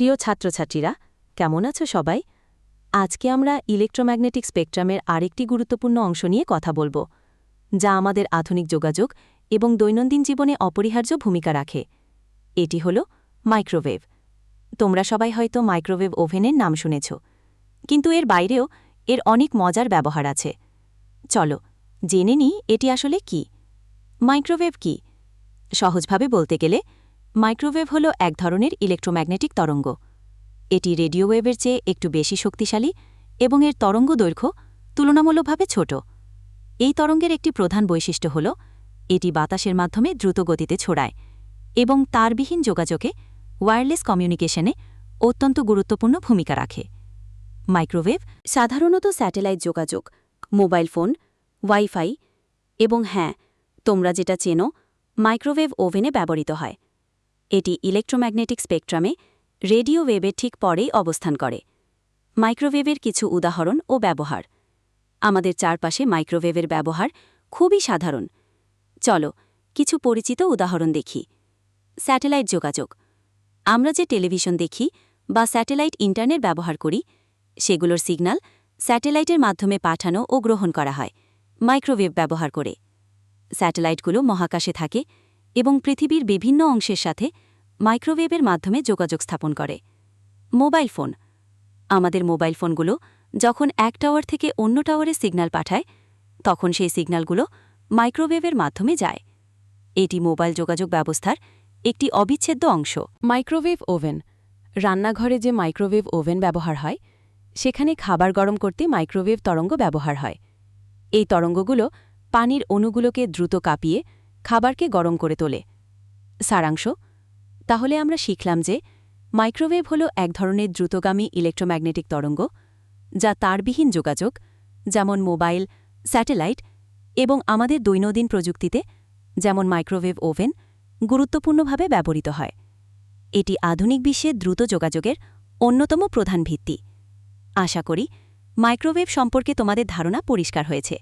প্রিয় ছাত্রছাত্রীরা, কেমন আছো সবাই? আজকে আমরা ইলেকট্রোম্যাগনেটিক স্পেকট্রামের আরেকটি গুরুত্বপূর্ণ অংশ নিয়ে কথা বলব, যা আমাদের আধুনিক যোগাযোগ এবং দৈনন্দিন জীবনে অপরিহার্য ভূমিকা রাখে। এটি হল মাইক্রোওয়েভ। তোমরা সবাই হয়তো মাইক্রোওয়েভ ওভেনের নাম শুনেছ, কিন্তু এর বাইরেও এর অনেক মজার ব্যবহার আছে। চলো, জেনে নিই এটি আসলে কি। মাইক্রোওয়েভ কি? সহজভাবে বলতে গেলে মাইক্রোওয়েভ হল এক ধরনের ইলেকট্রোম্যাগনেটিক তরঙ্গ। এটি রেডিও ওয়েভের চেয়ে একটু বেশি শক্তিশালী এবং এর তরঙ্গ দৈর্ঘ্য তুলনামূলকভাবে ছোট। এই তরঙ্গের একটি প্রধান বৈশিষ্ট্য হল, এটি বাতাসের মাধ্যমে দ্রুত গতিতে ছড়ায় এবং তারবিহীন যোগাযোগে ওয়্যারলেস কমিউনিকেশনে অত্যন্ত গুরুত্বপূর্ণ ভূমিকা রাখে। মাইক্রোওয়েভ সাধারণত স্যাটেলাইট যোগাযোগ, মোবাইল ফোন, ওয়াইফাই এবং হ্যাঁ তোমরা যেটা চেনো, মাইক্রোওয়েভ ওভেনে ব্যবহৃত হয়। এটি ইলেকট্রোম্যাগনেটিক স্পেকট্রামে রেডিও ওয়েভের ঠিক পরেই অবস্থান করে। মাইক্রোওয়েভের কিছু উদাহরণ ও ব্যবহার। আমাদের চারপাশে মাইক্রোওয়েভের ব্যবহার খুবই সাধারণ। চলো, কিছু পরিচিত উদাহরণ দেখি। স্যাটেলাইট যোগাযোগ। আমরা যে টেলিভিশন দেখি বা স্যাটেলাইট ইন্টারনেট ব্যবহার করি, সেগুলোর সিগন্যাল স্যাটেলাইটের মাধ্যমে পাঠানো ও গ্রহণ করা হয়, মাইক্রোওয়েভ ব্যবহার করে। স্যাটেলাইটগুলো মহাকাশে থাকে এবং পৃথিবীর বিভিন্ন অংশের সাথে মাইক্রোওয়েভের মাধ্যমে যোগাযোগ স্থাপন করে। Mobile phone. আমাদের মোবাইল ফোনগুলো যখন এক টাওয়ার থেকে অন্য টাওয়ারে সিগন্যাল পাঠায়, তখন সেই সিগন্যালগুলো মাইক্রোওয়েভের মাধ্যমে যায়। এটি মোবাইল যোগাযোগ ব্যবস্থার একটি অবিচ্ছেদ্য অংশ। Microwave oven. রান্নাঘরে যে মাইক্রোওয়েভ ওভেন ব্যবহার হয়, সেখানে খাবার গরম করতে মাইক্রোওয়েভ তরঙ্গ ব্যবহার হয়। এই তরঙ্গগুলো পানির অণুগুলোকে দ্রুত কাঁপিয়ে খাবারকে গরম করে তোলে। সারাংশ, তাহলে আমরা শিখলাম যে মাইক্রোওয়েভ হল এক ধরনের দ্রুতগামী ইলেকট্রোম্যাগনেটিক তরঙ্গ, যা তারবিহীন যোগাযোগ, যেমন মোবাইল, স্যাটেলাইট এবং আমাদের দৈনন্দিন প্রযুক্তিতে, যেমন মাইক্রোওয়েভ ওভেন, গুরুত্বপূর্ণভাবে ব্যবহৃত হয়। এটি আধুনিক বিশ্বে দ্রুত যোগাযোগের অন্যতম প্রধান ভিত্তি। আশা করি মাইক্রোওয়েভ সম্পর্কে তোমাদের ধারণা পরিষ্কার হয়েছে।